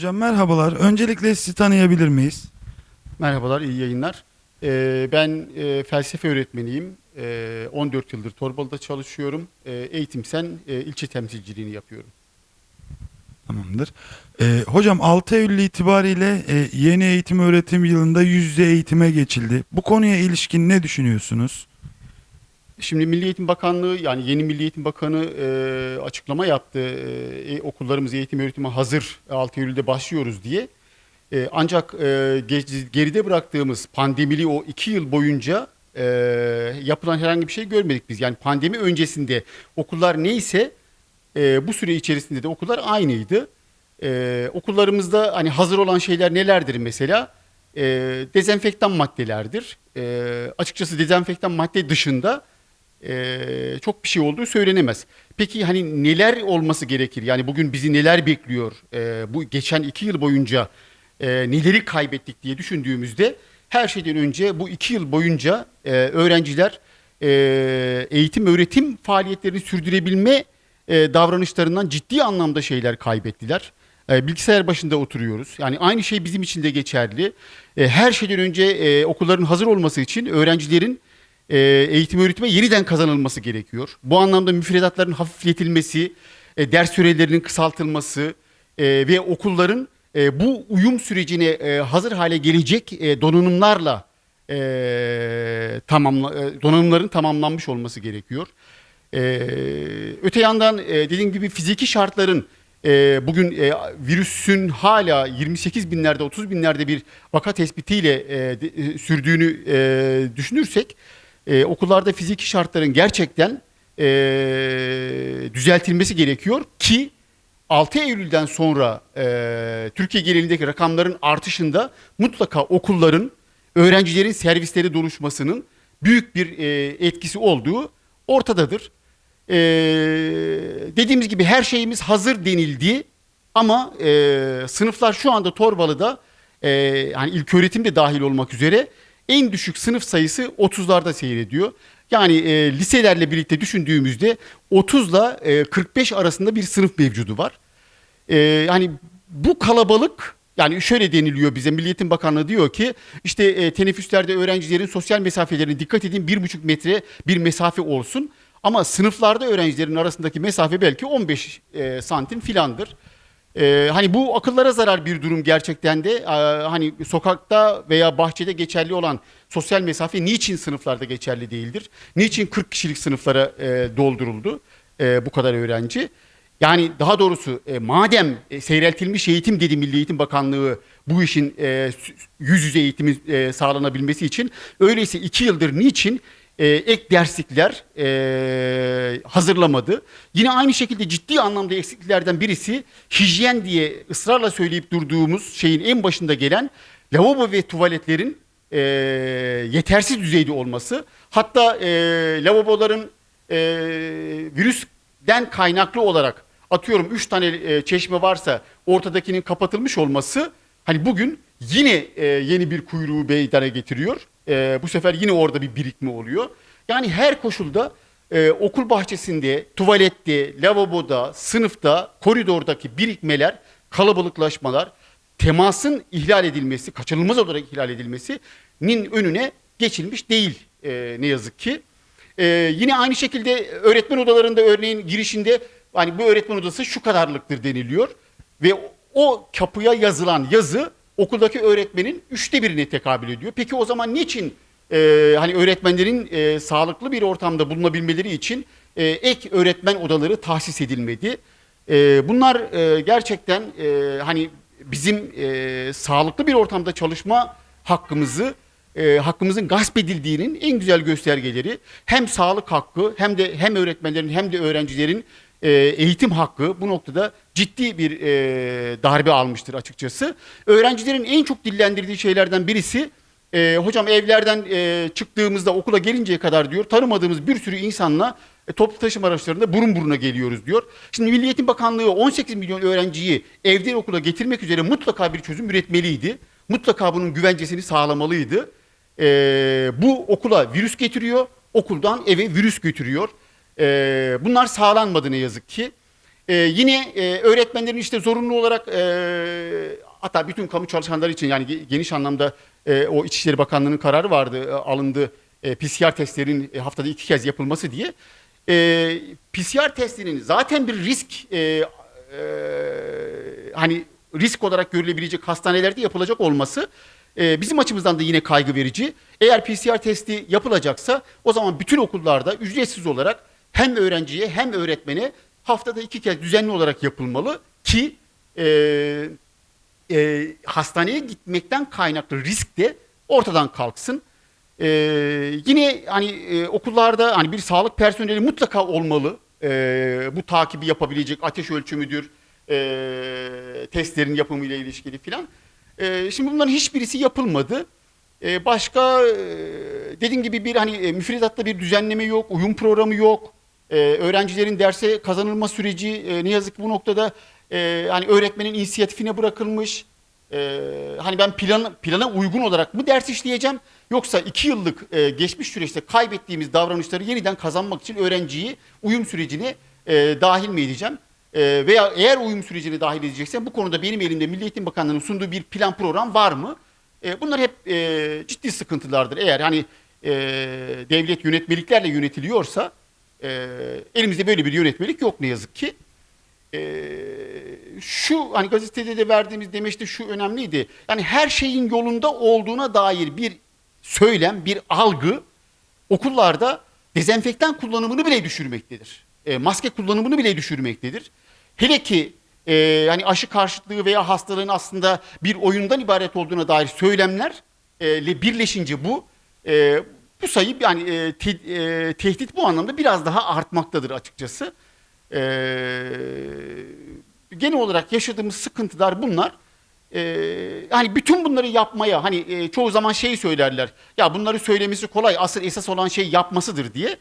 Hocam merhabalar. Öncelikle sizi tanıyabilir miyiz? Merhabalar, iyi yayınlar. Ee, ben e, felsefe öğretmeniyim. Ee, 14 yıldır Torbalı'da çalışıyorum. Ee, Eğitimsen e, ilçe temsilciliğini yapıyorum. Tamamdır. Ee, hocam 6 Eylül itibariyle e, yeni eğitim öğretim yılında yüz yüze eğitime geçildi. Bu konuya ilişkin ne düşünüyorsunuz? Şimdi Milli Eğitim Bakanlığı yani yeni Milli Eğitim Bakanı e, açıklama yaptı. E, e, okullarımız eğitim öğretime hazır 6 Eylül'de başlıyoruz diye. E, ancak e, ge- geride bıraktığımız pandemili o iki yıl boyunca e, yapılan herhangi bir şey görmedik biz. Yani pandemi öncesinde okullar neyse e, bu süre içerisinde de okullar aynıydı. E, okullarımızda hani hazır olan şeyler nelerdir mesela? E, dezenfektan maddelerdir. E, açıkçası dezenfektan madde dışında e, çok bir şey olduğu söylenemez. Peki hani neler olması gerekir? Yani bugün bizi neler bekliyor? E, bu geçen iki yıl boyunca e, neleri kaybettik diye düşündüğümüzde her şeyden önce bu iki yıl boyunca e, öğrenciler e, eğitim öğretim faaliyetlerini sürdürebilme e, davranışlarından ciddi anlamda şeyler kaybettiler. E, bilgisayar başında oturuyoruz. Yani aynı şey bizim için de geçerli. E, her şeyden önce e, okulların hazır olması için öğrencilerin e, eğitim öğretime yeniden kazanılması gerekiyor. Bu anlamda müfredatların hafifletilmesi, e, ders sürelerinin kısaltılması e, ve okulların e, bu uyum sürecine e, hazır hale gelecek e, donanımlarla e, tamamla, e, donanımların tamamlanmış olması gerekiyor. E, öte yandan e, dediğim gibi fiziki şartların e, bugün e, virüsün hala 28 binlerde 30 binlerde bir vaka tespitiyle e, de- e, sürdüğünü e, düşünürsek e, okullarda fiziki şartların gerçekten e, düzeltilmesi gerekiyor ki 6 Eylül'den sonra e, Türkiye genelindeki rakamların artışında mutlaka okulların öğrencilerin servisleri doluşmasının büyük bir e, etkisi olduğu ortadadır. E, dediğimiz gibi her şeyimiz hazır denildi ama e, sınıflar şu anda Torbalı'da e, yani ilk öğretim de dahil olmak üzere en düşük sınıf sayısı 30'larda seyrediyor. Yani e, liselerle birlikte düşündüğümüzde 30 ile 45 arasında bir sınıf mevcudu var. E, yani bu kalabalık yani şöyle deniliyor bize Milli Eğitim Bakanlığı diyor ki işte e, teneffüslerde öğrencilerin sosyal mesafelerine dikkat edin bir buçuk metre bir mesafe olsun. Ama sınıflarda öğrencilerin arasındaki mesafe belki 15 e, santim filandır. Ee, hani bu akıllara zarar bir durum gerçekten de Ee, hani sokakta veya bahçede geçerli olan sosyal mesafe niçin sınıflarda geçerli değildir? Niçin 40 kişilik sınıflara e, dolduruldu e, bu kadar öğrenci? Yani daha doğrusu e, madem e, seyreltilmiş eğitim dedi Milli Eğitim Bakanlığı bu işin e, yüz yüze eğitimi e, sağlanabilmesi için öyleyse iki yıldır niçin e, ek derslikler e, hazırlamadı. Yine aynı şekilde ciddi anlamda eksikliklerden birisi hijyen diye ısrarla söyleyip durduğumuz şeyin en başında gelen lavabo ve tuvaletlerin e, yetersiz düzeyde olması. Hatta e, lavaboların e, virüsten kaynaklı olarak atıyorum 3 tane e, çeşme varsa ortadakinin kapatılmış olması hani bugün yine e, yeni bir kuyruğu meydana getiriyor. E, bu sefer yine orada bir birikme oluyor. Yani her koşulda e, okul bahçesinde, tuvalette, lavaboda, sınıfta, koridordaki birikmeler, kalabalıklaşmalar, temasın ihlal edilmesi, kaçınılmaz olarak ihlal edilmesinin önüne geçilmiş değil e, ne yazık ki. Ee, yine aynı şekilde öğretmen odalarında örneğin girişinde hani bu öğretmen odası şu kadarlıktır deniliyor ve o kapıya yazılan yazı okuldaki öğretmenin üçte birine tekabül ediyor. Peki o zaman niçin e, hani öğretmenlerin e, sağlıklı bir ortamda bulunabilmeleri için e, ek öğretmen odaları tahsis edilmedi? E, bunlar e, gerçekten e, hani bizim e, sağlıklı bir ortamda çalışma hakkımızı e, hakkımızın gasp edildiğinin en güzel göstergeleri hem sağlık hakkı hem de hem öğretmenlerin hem de öğrencilerin e, eğitim hakkı bu noktada ciddi bir e, darbe almıştır açıkçası. Öğrencilerin en çok dillendirdiği şeylerden birisi e, hocam evlerden e, çıktığımızda okula gelinceye kadar diyor tanımadığımız bir sürü insanla e, toplu taşıma araçlarında burun buruna geliyoruz diyor. Şimdi Milli Eğitim Bakanlığı 18 milyon öğrenciyi evden okula getirmek üzere mutlaka bir çözüm üretmeliydi. Mutlaka bunun güvencesini sağlamalıydı. Ee, bu okula virüs getiriyor, okuldan eve virüs götürüyor. Ee, bunlar sağlanmadı ne yazık ki. Ee, yine e, öğretmenlerin işte zorunlu olarak e, hatta bütün kamu çalışanları için yani ge- geniş anlamda e, o İçişleri Bakanlığı'nın kararı vardı e, alındı e, PCR testlerin e, haftada iki kez yapılması diye. E, PCR testinin zaten bir risk e, e, hani risk olarak görülebilecek hastanelerde yapılacak olması e, bizim açımızdan da yine kaygı verici. Eğer PCR testi yapılacaksa o zaman bütün okullarda ücretsiz olarak hem öğrenciye hem öğretmene haftada iki kez düzenli olarak yapılmalı ki e, e, hastaneye gitmekten kaynaklı risk de ortadan kalksın. E, yine hani e, okullarda hani bir sağlık personeli mutlaka olmalı. E, bu takibi yapabilecek ateş ölçümüdür, e, testlerin yapımıyla ilişkili filan. E, şimdi bunların hiçbirisi yapılmadı. E, başka e, dediğim gibi bir hani e, müfredatta bir düzenleme yok, uyum programı yok. E, öğrencilerin derse kazanılma süreci e, ne yazık ki bu noktada e, hani öğretmenin inisiyatifine bırakılmış. E, hani ben plan, plana uygun olarak mı ders işleyeceğim yoksa iki yıllık e, geçmiş süreçte kaybettiğimiz davranışları yeniden kazanmak için öğrenciyi uyum sürecine e, dahil mi edeceğim? E, veya eğer uyum sürecine dahil edeceksem bu konuda benim elimde Milli Eğitim Bakanlığı'nın sunduğu bir plan program var mı? E, bunlar hep e, ciddi sıkıntılardır. Eğer hani e, devlet yönetmeliklerle yönetiliyorsa e, elimizde böyle bir yönetmelik yok ne yazık ki. E, şu hani gazetede de verdiğimiz demeçte şu önemliydi. Yani her şeyin yolunda olduğuna dair bir söylem, bir algı okullarda dezenfektan kullanımını bile düşürmektedir. E, maske kullanımını bile düşürmektedir. Hele ki e, hani aşı karşıtlığı veya hastalığın aslında bir oyundan ibaret olduğuna dair söylemlerle birleşince bu e, bu sayı yani e, te- e, tehdit bu anlamda biraz daha artmaktadır açıkçası. E, genel olarak yaşadığımız sıkıntılar bunlar. Ee, hani bütün bunları yapmaya hani e, çoğu zaman şey söylerler. Ya bunları söylemesi kolay. Asıl esas olan şey yapmasıdır diye.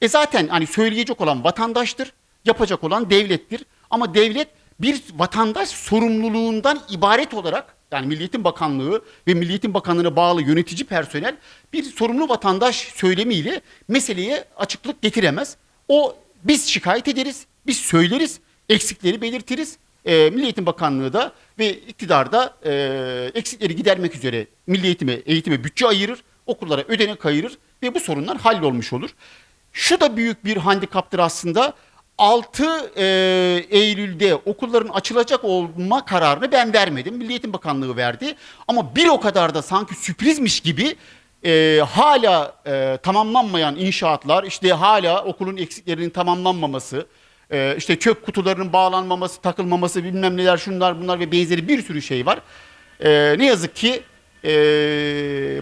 E zaten hani söyleyecek olan vatandaştır. Yapacak olan devlettir. Ama devlet bir vatandaş sorumluluğundan ibaret olarak yani Milli Eğitim Bakanlığı ve Milli Eğitim Bakanlığı'na bağlı yönetici personel bir sorumlu vatandaş söylemiyle meseleye açıklık getiremez. O biz şikayet ederiz, biz söyleriz, eksikleri belirtiriz. E, Milli Eğitim Bakanlığı da ve iktidar da e, eksikleri gidermek üzere milli eğitime, eğitime bütçe ayırır, okullara ödenek ayırır ve bu sorunlar hallolmuş olur. Şu da büyük bir handikaptır aslında. 6 e, Eylül'de okulların açılacak olma kararını ben vermedim. Milli Eğitim Bakanlığı verdi. Ama bir o kadar da sanki sürprizmiş gibi e, hala e, tamamlanmayan inşaatlar, işte hala okulun eksiklerinin tamamlanmaması, e, işte çöp kutularının bağlanmaması, takılmaması, bilmem neler, şunlar bunlar ve benzeri bir sürü şey var. E, ne yazık ki e,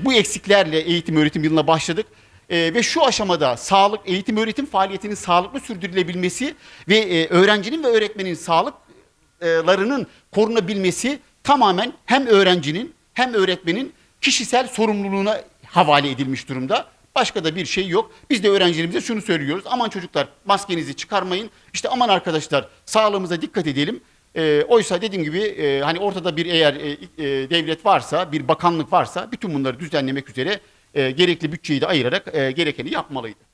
bu eksiklerle eğitim öğretim yılına başladık. E, ve şu aşamada sağlık, eğitim öğretim faaliyetinin sağlıklı sürdürülebilmesi ve e, öğrencinin ve öğretmenin sağlıklarının korunabilmesi tamamen hem öğrencinin hem öğretmenin kişisel sorumluluğuna havale edilmiş durumda. Başka da bir şey yok. Biz de öğrencilerimize şunu söylüyoruz. Aman çocuklar maskenizi çıkarmayın. İşte aman arkadaşlar sağlığımıza dikkat edelim. E, oysa dediğim gibi e, hani ortada bir eğer e, e, devlet varsa, bir bakanlık varsa bütün bunları düzenlemek üzere e, gerekli bütçeyi de ayırarak e, gerekeni yapmalıydı.